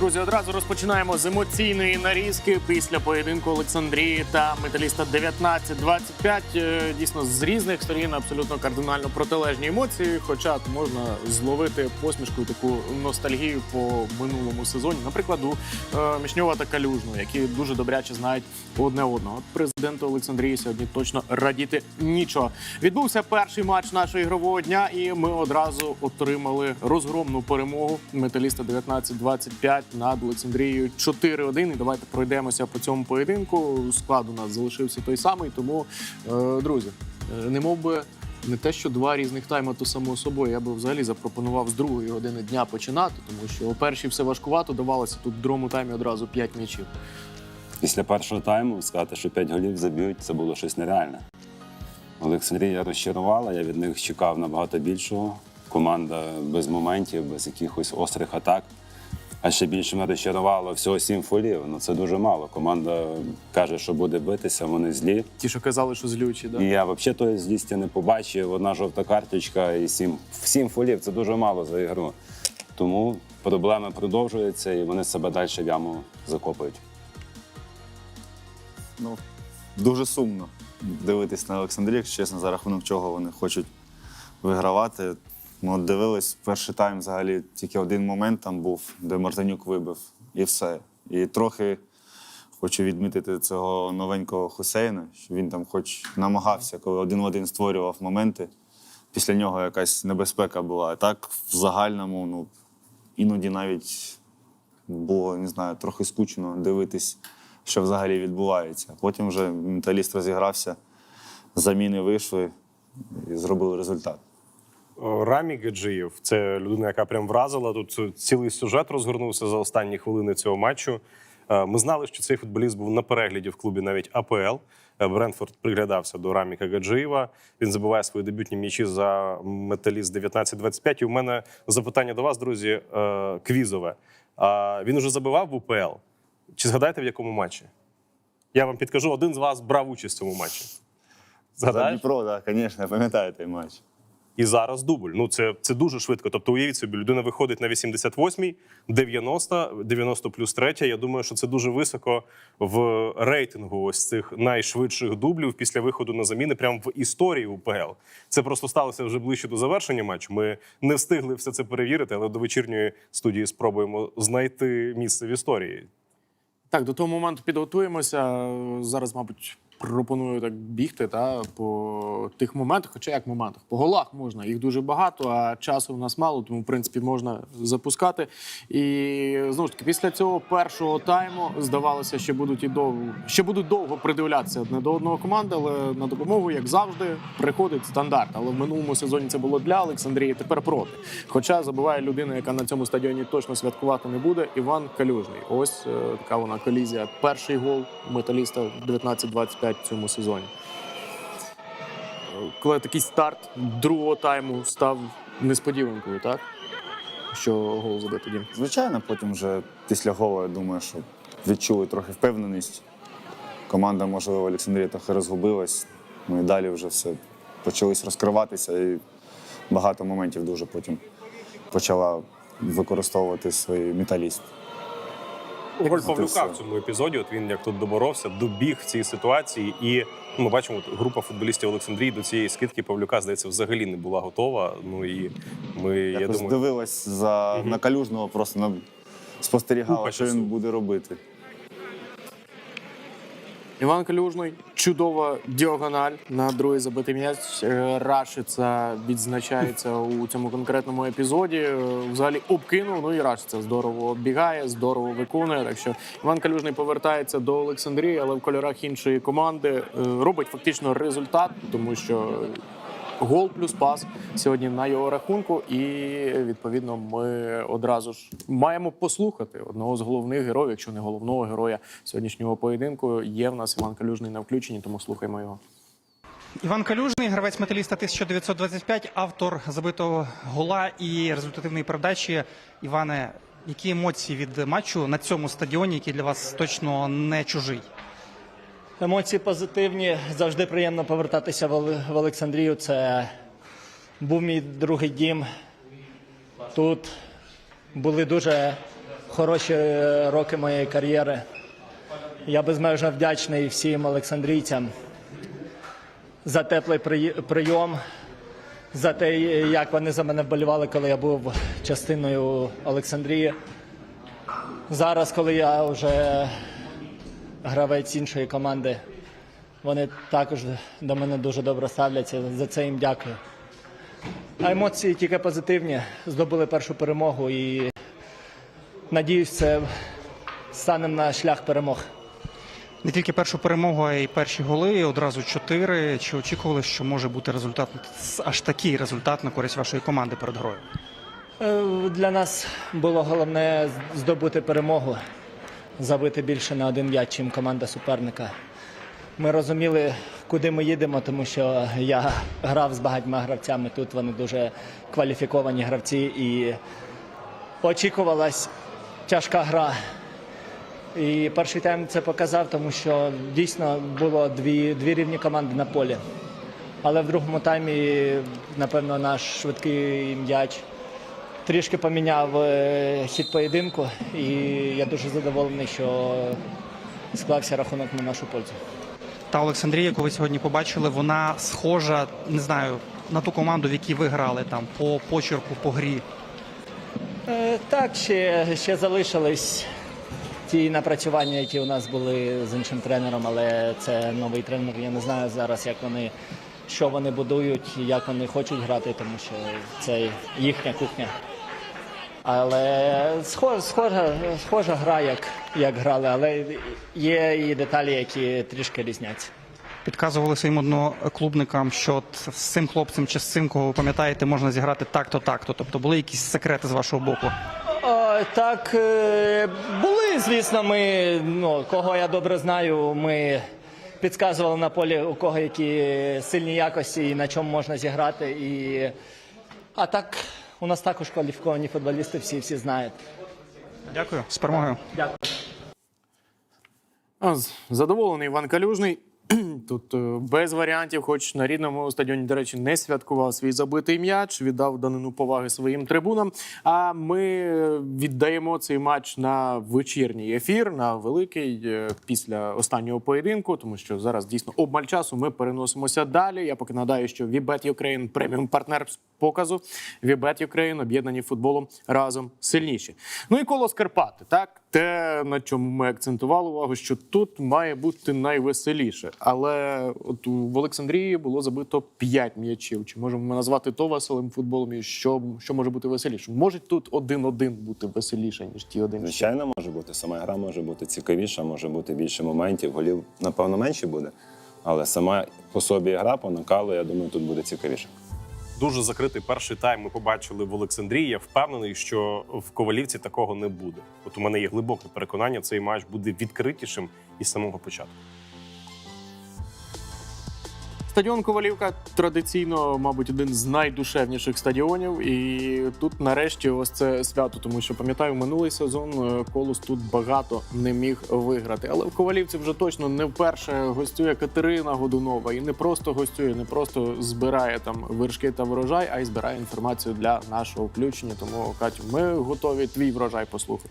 Друзі, одразу розпочинаємо з емоційної нарізки після поєдинку Олександрії та металіста 19-25. Е, Дійсно, з різних сторін абсолютно кардинально протилежні емоції. Хоча можна зловити посмішку таку ностальгію по минулому сезоні. Наприклад, у е, Мішньова та Калюжного, які дуже добряче знають одне одного. Президенту Олександрії сьогодні точно радіти нічого. Відбувся перший матч нашого ігрового дня, і ми одразу отримали розгромну перемогу металіста 19-25 над Олександрією 4-1. І давайте пройдемося по цьому поєдинку. Склад у нас залишився той самий. Тому, е, друзі, е, не мов би. Не те, що два різних тайми, то само собою. Я би взагалі запропонував з другої години дня починати, тому що у першій все важкувато давалося. Тут в другому таймі одразу 5 м'ячів. Після першого тайму сказати, що 5 голів заб'ють, це було щось нереальне. Олександрія розчарувала, я від них чекав набагато більшого. Команда без моментів, без якихось острих атак. А ще більше мене розчарувало всього сім фолів. Ну це дуже мало. Команда каже, що буде битися, вони злі. Ті, що казали, що злючі, да? І я взагалі тої злісті не побачив. Одна жовта карточка і сім, сім фолів це дуже мало за ігру. Тому проблеми продовжуються і вони себе далі в яму закопують. Ну, дуже сумно дивитись на Олександрію, якщо чесно, за рахунок чого вони хочуть вигравати. Ми от дивились, перший тайм взагалі тільки один момент там був, де Мартинюк вибив, і все. І трохи хочу відмітити цього новенького Хусейна, що він там хоч намагався, коли один в один створював моменти. Після нього якась небезпека була. А так, в загальному, ну, іноді навіть було, не знаю, трохи скучно дивитись, що взагалі відбувається. Потім вже менталіст розігрався, заміни вийшли і зробили результат. Рамі Гаджиєв це людина, яка прям вразила. Тут цілий сюжет розгорнувся за останні хвилини цього матчу. Е, Ми знали, що цей футболіст був на перегляді в клубі навіть АПЛ. Е, Брентфорд приглядався до Раміка Гаджиєва. Він забиває свої дебютні м'ячі за металіст 19-25. І у мене запитання до вас, друзі, е, квізове. Він уже забивав в УПЛ. Чи згадаєте в якому матчі? Я вам підкажу, один з вас брав участь в цьому матчі. За Дніпро, так, звісно, я пам'ятаю той матч. І зараз дубль. Ну це, це дуже швидко. Тобто, уявіть собі, людина виходить на 88-й, 90, 90 плюс 3. Я думаю, що це дуже високо в рейтингу ось цих найшвидших дублів після виходу на заміни, прямо в історії УПЛ. Це просто сталося вже ближче до завершення матчу. Ми не встигли все це перевірити, але до вечірньої студії спробуємо знайти місце в історії. Так, до того моменту підготуємося. Зараз, мабуть, пропоную так бігти та, по тих моментах, хоча як моментах. По голах можна, їх дуже багато, а часу в нас мало, тому в принципі можна запускати. І знову ж таки, після цього першого тайму здавалося, що будуть і довго, що будуть довго придивлятися одне до одного команди, але на допомогу, як завжди, приходить стандарт. Але в минулому сезоні це було для Олександрії, тепер проти. Хоча забуває людина, яка на цьому стадіоні точно святкувати не буде, Іван Калюжний. Ось е, така вона колізія. Перший гол металіста 19-25 в цьому сезоні. Коли такий старт другого тайму став несподіванкою, так? Що гол забив тоді. Звичайно, потім вже після голу, я думаю, що відчули трохи впевненість. Команда, можливо, Олександрія трохи розгубилась. Ну і далі вже все почалось розкриватися, і багато моментів дуже потім почала використовувати свої металіст. Роль Павлюка в цьому епізоді. От він як тут доборовся, добіг в цій ситуації, і ну, ми бачимо, от група футболістів Олександрії до цієї скидки Павлюка здається взагалі не була готова. Ну і ми я Якось думаю, дивилась за угу. на калюжного, просто на... спостерігала, Купа що часу. він буде робити. Іван Калюжний, чудова діагональ на другий забитий м'яч. Е, Рашиця відзначається у цьому конкретному епізоді. Е, Взагалі обкинув. Ну і Рашиця здорово бігає, здорово виконує. Так що Іван Калюжний повертається до Олександрії, але в кольорах іншої команди Е, робить фактично результат, тому що. Гол плюс пас сьогодні на його рахунку, і відповідно ми одразу ж маємо послухати одного з головних героїв, якщо не головного героя сьогоднішнього поєдинку. Є в нас Іван Калюжний на включенні, тому слухаймо його. Іван Калюжний, гравець металіста 1925, автор забитого гола і результативної передачі. Іване, які емоції від матчу на цьому стадіоні, який для вас точно не чужий? Емоції позитивні. Завжди приємно повертатися в Олександрію. Це був мій другий дім. Тут були дуже хороші е, роки моєї кар'єри. Я безмежно вдячний всім олександрійцям за теплий прийом, за те, як вони за мене вболівали, коли я був частиною Олександрії. Зараз, коли я вже гравець іншої команди, вони також до мене дуже добре ставляться. За це їм дякую. А емоції тільки позитивні. Здобули першу перемогу і надіюсь, це станемо на шлях перемог. Не тільки першу перемогу, а й перші голи, одразу чотири. Чи очікували, що може бути результат аж такий результат на користь вашої команди перед грою? Е, Для нас було головне здобути перемогу, забити більше на один м'яч, чим команда суперника. Ми розуміли, куди ми їдемо, тому що я грав з багатьма гравцями. Тут вони дуже кваліфіковані гравці і очікувалась тяжка гра. І перший тайм це показав, тому що дійсно було дві, дві рівні команди на полі. Але в другому таймі, напевно, наш швидкий м'яч трішки поміняв е, хід поєдинку, і я дуже задоволений, що склався рахунок на нашу пользу. Та Олександрія, яку ви сьогодні побачили, вона схожа, не знаю, на ту команду, в якій ви грали там по почерку, по грі. Е, Так, ще, ще залишились ті напрацювання, які у нас були з іншим тренером, але це новий тренер. Я не знаю зараз, як вони, що вони будують, як вони хочуть грати, тому що це їхня кухня. Але схожа, схожа, схожа гра, як, як грали, але є і деталі, які трішки різняться. Підказували своїм одноклубникам, що от з цим хлопцем чи з цим, кого ви пам'ятаєте, можна зіграти так-то, так-то. Тобто були якісь секрети з вашого боку. О, так, е, були, звісно, ми, ну, кого я добре знаю, ми підказували на полі, у кого які сильні якості і на чому можна зіграти. І... А так, у нас також кваліфіковані футболісти, всі всі знають. Дякую, з перемогою. Дякую. Задоволений Іван Калюжний. Тут е, без варіантів, хоч на рідному стадіоні, до речі, не святкував свій забитий м'яч, віддав данину поваги своїм трибунам. А ми віддаємо цей матч на вечірній ефір, на великий е, після останнього поєдинку, тому що зараз дійсно обмаль часу. Ми переносимося далі. Я поки нагадаю, що Вібет Ukraine – преміум партнер показу. Вібет Ukraine – об'єднані футболом разом сильніші. Ну і коло Скарпати, так те, на чому ми акцентували увагу, що тут має бути найвеселіше. Але от в Олександрії було забито 5 м'ячів. Чи можемо ми назвати то веселим футболом? І що, що може бути веселіше? Може тут один-один бути веселіше, ніж ті один. Звичайно, може бути. Сама гра може бути цікавіша, може бути більше моментів. Голів, напевно, менше буде. Але сама по собі гра по накалу, я думаю, тут буде цікавіше. Дуже закритий перший тайм ми побачили в Олександрії. Я впевнений, що в Ковалівці такого не буде. От у мене є глибоке переконання, цей матч буде відкритішим із самого початку. Стадіон Ковалівка традиційно, мабуть, один з найдушевніших стадіонів. І тут нарешті ось це свято, тому що пам'ятаю, минулий сезон е, Колос тут багато не міг виграти. Але в Ковалівці вже точно не вперше гостює Катерина Годунова і не просто гостює, не просто збирає там вершки та врожай, а й збирає інформацію для нашого включення. Тому Катю, ми готові твій врожай послухати.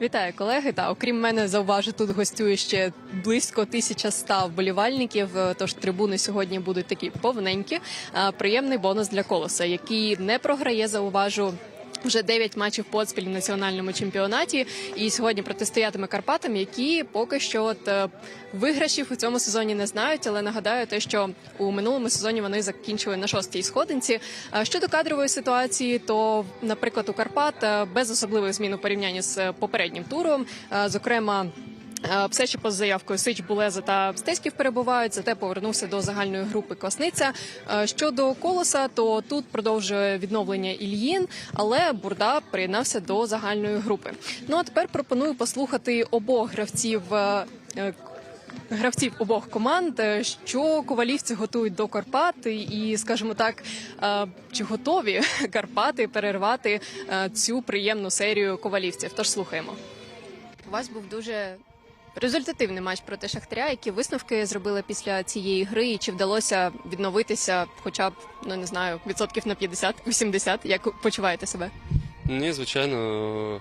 Вітаю, колеги. Та окрім мене, зауважу, тут гостює ще близько 1100 вболівальників. е, Тож трибуни сьогодні будуть такі повненькі. А, Приємний бонус для колоса, який не програє. Зауважу. Вже 9 матчів поспіль в національному чемпіонаті, і сьогодні протистоятиме Карпатам, які поки що от е, виграшів у цьому сезоні не знають. Але нагадаю, те, що у минулому сезоні вони закінчили на шостій сходинці. А Щодо кадрової ситуації, то, наприклад, у Карпат е, без особливих змін у порівнянні з е, попереднім туром, зокрема. Е, Все ще поза заявкою Сич Булеза та Стеськів перебувають, зате повернувся до загальної групи Квасниця. Е, Щодо колоса, то тут продовжує відновлення Ільїн, але Бурда приєднався до загальної групи. Ну а тепер пропоную послухати обох гравців. е, Гравців обох команд, що ковалівці готують до Карпат, і, скажімо так, чи готові Карпати перервати цю приємну серію ковалівців? Тож слухаємо. У вас був дуже результативний матч проти Шахтаря. Які висновки зробили після цієї гри? І чи вдалося відновитися, хоча б ну не знаю, відсотків на 50-80? Як почуваєте себе? Ні, звичайно,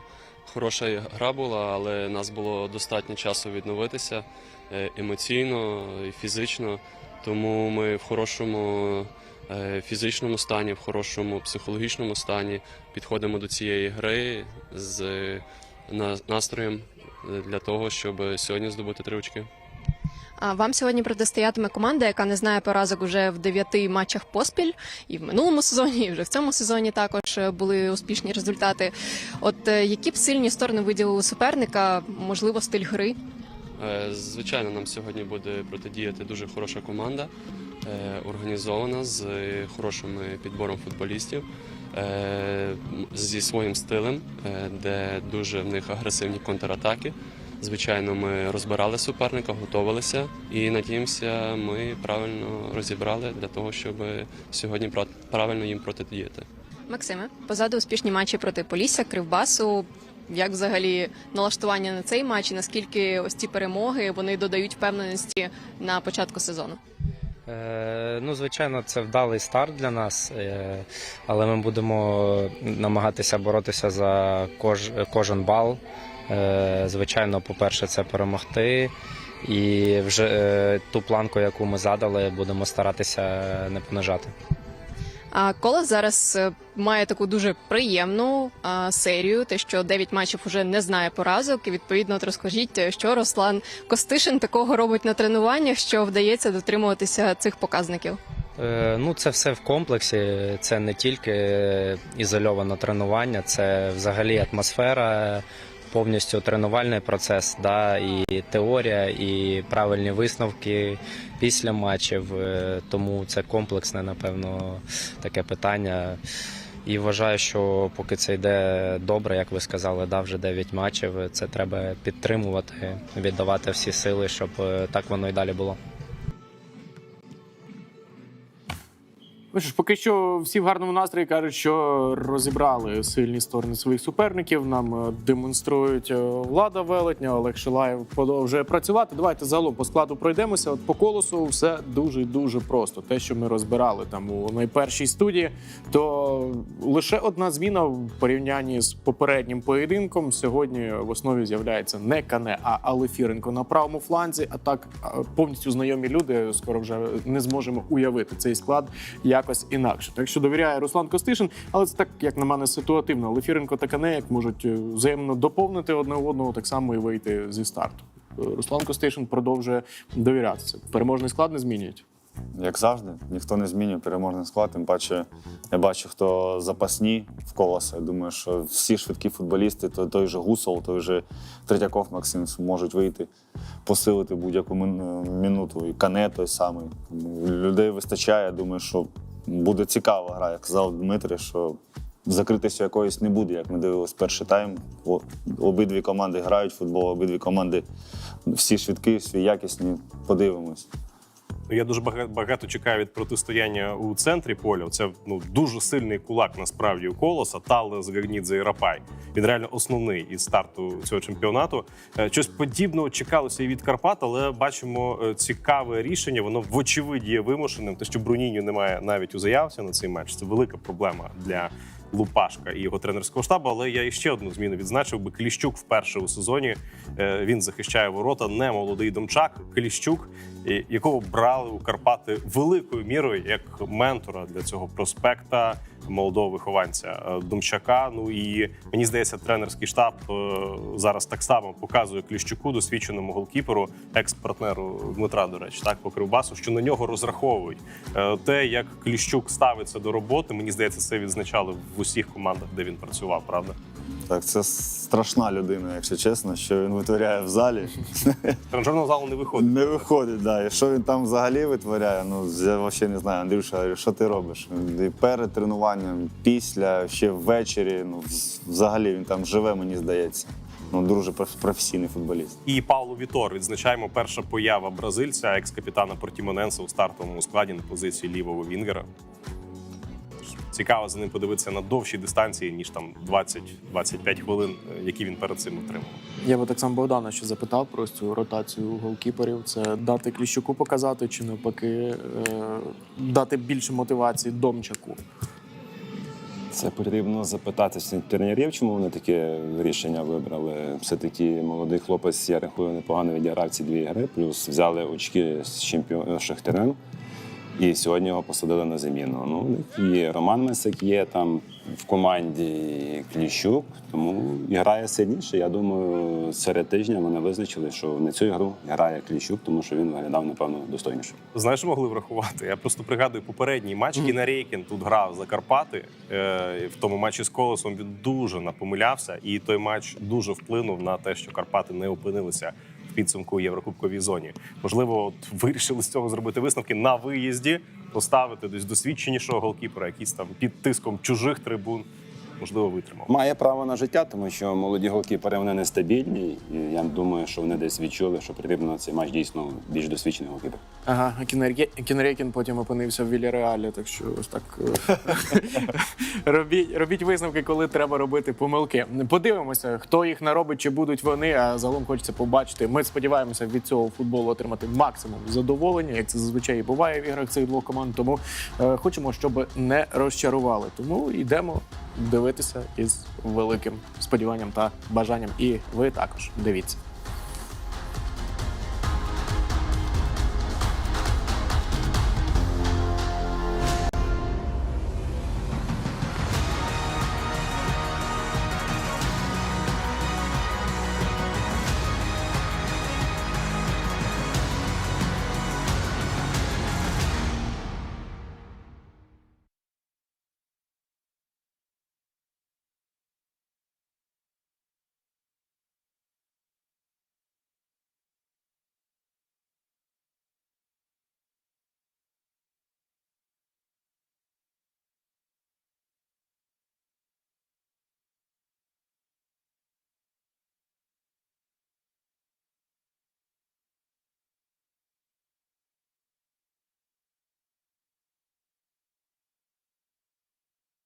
хороша гра була, але нас було достатньо часу відновитися е, емоційно і фізично. Тому ми в хорошому е, фізичному стані, в хорошому психологічному стані підходимо до цієї гри з настроєм для того, щоб сьогодні здобути три очки. А вам сьогодні протистоятиме команда, яка не знає поразок уже в дев'яти матчах поспіль, і в минулому сезоні, і вже в цьому сезоні також е, були успішні результати. От е, які б сильні сторони виділили суперника, можливо, стиль гри? Е, Звичайно, нам сьогодні буде протидіяти дуже хороша команда, організована з хорошим підбором футболістів, зі своїм стилем, е, де дуже в них агресивні контратаки. Звичайно, ми розбирали суперника, готувалися і надіємося, ми правильно розібрали для того, щоб сьогодні пра- правильно їм протидіяти. Максиме, позаду успішні матчі проти Полісся, Кривбасу. Як взагалі налаштування на цей матч? Наскільки ось ці перемоги вони додають впевненості на початку сезону? Е, Ну, звичайно, це вдалий старт для нас, е, але ми будемо намагатися боротися за кож, кожен бал. Е, Звичайно, по-перше, це перемогти. І вже ту планку, яку ми задали, будемо старатися не понижати. А Колос зараз е, має таку дуже приємну а, серію, те, що 9 матчів уже не знає поразок. І відповідно, от розкажіть, е, що Руслан Костишин такого робить на тренуваннях, що вдається дотримуватися цих показників. Е, Ну, це все в комплексі. Це не тільки ізольоване тренування, це взагалі атмосфера, повністю тренувальний процес, да, і теорія, і правильні висновки після матчів. Е, Тому це комплексне, напевно, таке питання. І вважаю, що поки це йде добре, як ви сказали, да, вже 9 матчів. Це треба підтримувати, віддавати всі сили, щоб е, так воно і далі було. Ну ж, поки що всі в гарному настрої кажуть, що розібрали сильні сторони своїх суперників. Нам е, демонструють е, влада велетня, Олег Шилаєв продовжує працювати. Давайте загалом по складу пройдемося. От по колосу все дуже дуже просто. Те, що ми розбирали там у найпершій студії, то лише одна зміна в порівнянні з попереднім поєдинком. Сьогодні в основі з'являється не Кане, а Алефіренко на правому фланзі. А так е, повністю знайомі люди скоро вже не зможемо уявити цей склад якось інакше. Так що довіряє Руслан Костишин, але це так, як на мене, ситуативно. Лефіренко та Канеяк можуть е, взаємно доповнити одне одного, так само і вийти зі старту. Е, Руслан Костишин продовжує довірятися. Переможний склад не змінюють. Як завжди, ніхто не змінює переможний склад. Тим паче, я бачу, хто запасні в колоса. Я думаю, що всі швидкі футболісти, то той же Гусол, той же Третьяков Максим можуть вийти, посилити будь-яку мин- минуту. І Кане той самий. Людей вистачає. Я думаю, що буде цікава гра, як казав Дмитрий, що закритися якоїсь не буде, як ми дивилися перший тайм. Обидві команди грають в футбол, обидві команди всі швидкі, всі якісні. Подивимось. Ну, Я дуже багато, чекаю від протистояння у центрі поля. Це ну дуже сильний кулак насправді у колоса. Талес, Гагнідзе і Рапай. Він реально основний із старту цього чемпіонату. Е, Щось подібного чекалося і від Карпат, але бачимо е, цікаве рішення. Воно вочевидь є вимушеним. Те, що Бруніньо немає навіть у заявці на цей матч. Це велика проблема для. Лупашка і його тренерського штабу, але я іще одну зміну відзначив би Кліщук вперше у сезоні. е, Він захищає ворота, не молодий Домчак. Кліщук, якого брали у Карпати великою мірою як ментора для цього проспекта молодого вихованця е, Домчака. Ну і мені здається, тренерський штаб е, зараз так само показує Кліщуку, досвідченому голкіперу, екс-партнеру Дмитра, до речі, так по кривбасу, що на нього розраховують. Е, Те, як Кліщук ставиться до роботи, мені здається, це відзначали в усіх командах, де він працював. Правда, Так, це страшна людина, якщо чесно, що він витворяє в залі. тренажерного залу не виходить. Не виходить, да. І що він там взагалі витворяє, ну я взагалі не знаю. Андрюша, що ти робиш? І перед тренуванням, після, ще ввечері. Ну, взагалі він там живе, мені здається. Ну, дуже професійний футболіст. І Пауло Вітор відзначаємо перша поява бразильця, екс-капітана Портімоненса у стартовому складі на позиції лівого вінгера. Цікаво за ним подивитися на довшій дистанції, ніж там 20-25 хвилин, е, які він перед цим отримав. Я би так само Богдана ще запитав про цю ротацію голкіперів. Це дати Кліщуку показати, чи навпаки е, дати більше мотивації Домчаку. Це потрібно запитатися тренерів, чому вони таке рішення вибрали. Все-таки молодий хлопець, я рахую, непогано відіграв ці дві гри, плюс взяли очки з чемпіон Шахтарем. І сьогодні його посадили на заміну. Ну, і Роман Месик є там в команді Кліщук, тому і грає сильніше. Я думаю, серед тижня вони визначили, що на цю гру грає Кліщук, тому що він виглядав, напевно, достойніше. Знаєш, могли врахувати? Я просто пригадую попередній матч. Кінарейкін тут грав за Карпати. Е, в тому матчі з колесом він дуже напомилявся, і той матч дуже вплинув на те, що Карпати не опинилися підсумку Єврокубковій зоні. Можливо, от вирішили з цього зробити висновки на виїзді, поставити десь досвідченішого голкіпера, якийсь там під тиском чужих трибун, можливо, витримав. Має право на життя, тому що молоді голкіпери вони нестабільні. І я думаю, що вони десь відчули, що потрібно цей матч дійсно більш досвідчений голкіпер. Ага, а Кінерє- Кінрейкін потім опинився в Вільяреалі, так що ось так е, робіть, робіть висновки, коли треба робити помилки. Подивимося, хто їх наробить, чи будуть вони. А загалом хочеться побачити. Ми сподіваємося від цього футболу отримати максимум задоволення, як це зазвичай і буває в іграх цих двох команд. Тому е, хочемо, щоб не розчарували. Тому йдемо дивитися із великим сподіванням та бажанням. І ви також дивіться.